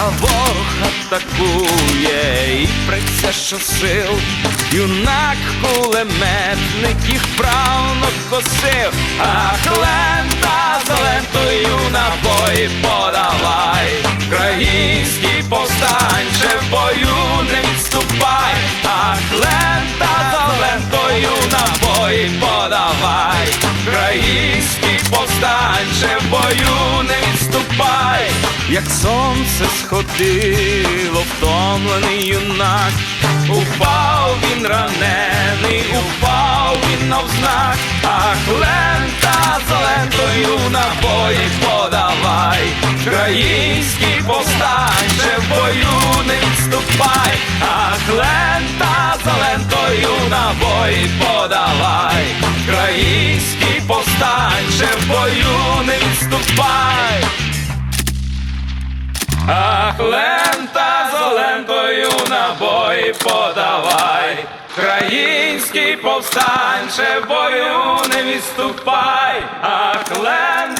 а ворог атакує і преться що сил, юнак кулеметник їх правно косив, а клента за лентою набої подавай, повстанче в бою не відступай, як сонце сходило, втомлений юнак, упав він ранений, упав він навзнак, ах, лента за лентою набої подавай, Український повстанче в бою не відступай, ах, лента за лентою набої подавай, Український повстанче в бою не відступай. Ах, лента за лентою набої подавай, Український повстанче в бою не відступай, ах, лента